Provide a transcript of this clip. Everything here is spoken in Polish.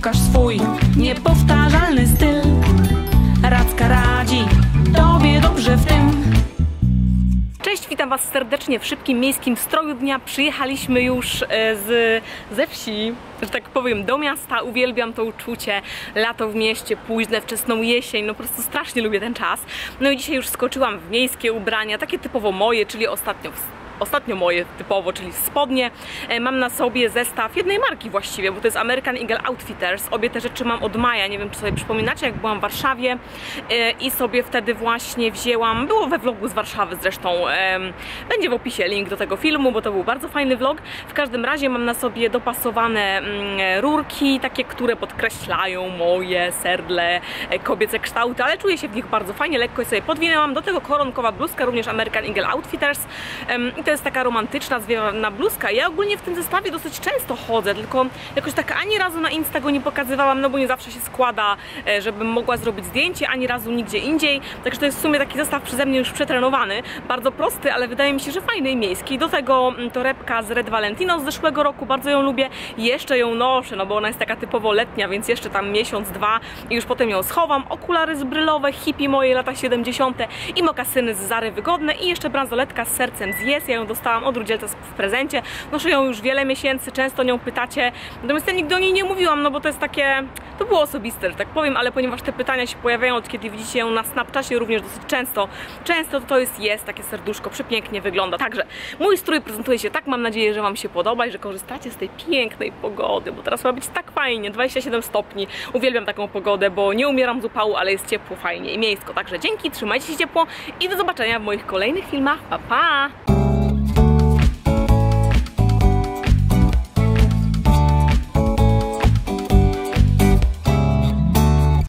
pokaż swój niepowtarzalny styl. Radzka radzi tobie dobrze w tym. Cześć, witam Was serdecznie w szybkim miejskim stroju dnia. Przyjechaliśmy już e, z, ze wsi, że tak powiem, do miasta. Uwielbiam to uczucie. Lato w mieście, późne, wczesną jesień. No po prostu strasznie lubię ten czas. No i dzisiaj już skoczyłam w miejskie ubrania, takie typowo moje, czyli ostatnio w ostatnio moje typowo, czyli spodnie. E, Mam na sobie zestaw jednej marki właściwie, bo to jest American Eagle Outfitters. Obie te rzeczy mam od maja, nie wiem czy sobie przypominacie, jak byłam w Warszawie e, i sobie wtedy właśnie wzięłam, było we vlogu z Warszawy zresztą, będzie w opisie link do tego filmu, bo to był bardzo fajny vlog. W każdym razie mam na sobie dopasowane mm, rurki, takie, które podkreślają moje serdle, e, kobiece kształty, ale czuję się w nich bardzo fajnie, lekko je sobie podwinęłam. Do tego koronkowa bluzka, również American Eagle Outfitters i to jest taka romantyczna, zwiewana bluzka. Ja ogólnie w tym zestawie dosyć często chodzę, tylko jakoś tak ani razu na Insta go nie pokazywałam, no bo nie zawsze się składa, e, żebym mogła zrobić zdjęcie, ani razu nigdzie indziej. Także to jest w sumie taki zestaw przeze mnie już przetrenowany. Bardzo prosty, ale wydaje mi się, że fajny i miejski. Do tego mm, torebka z Red Valentino z zeszłego roku, bardzo ją lubię. Jeszcze ją noszę, no bo ona jest taka typowo letnia, więc jeszcze tam miesiąc, dwa i już potem ją schowam. Okulary z brylowe, hippie moje lata 70. i mokasyny z Zary wygodne i jeszcze bransoletka z sercem z Yes. Ja ją dostałam od Rudzielca w prezencie. Noszę ją już wiele miesięcy, często nią pytacie. Natomiast ja nigdy o niej nie mówiłam, no bo to jest takie, to było osobiste, że tak powiem, ale ponieważ te pytania się pojawiają od kiedy widzicie ją na Snapchacie również dosyć często, często to jest jest takie serduszko, przepięknie wygląda. Także mój strój prezentuje się tak, mam nadzieję, że Wam się podoba i że korzystacie z tej pięknej pogody, bo teraz ma być tak fajnie, 27 stopni. Uwielbiam taką pogodę, bo nie umieram z upału, ale jest ciepło, fajnie i miejsko. Także dzięki, trzymajcie się ciepło i do zobaczenia w moich kolejnych filmach. Pa, pa!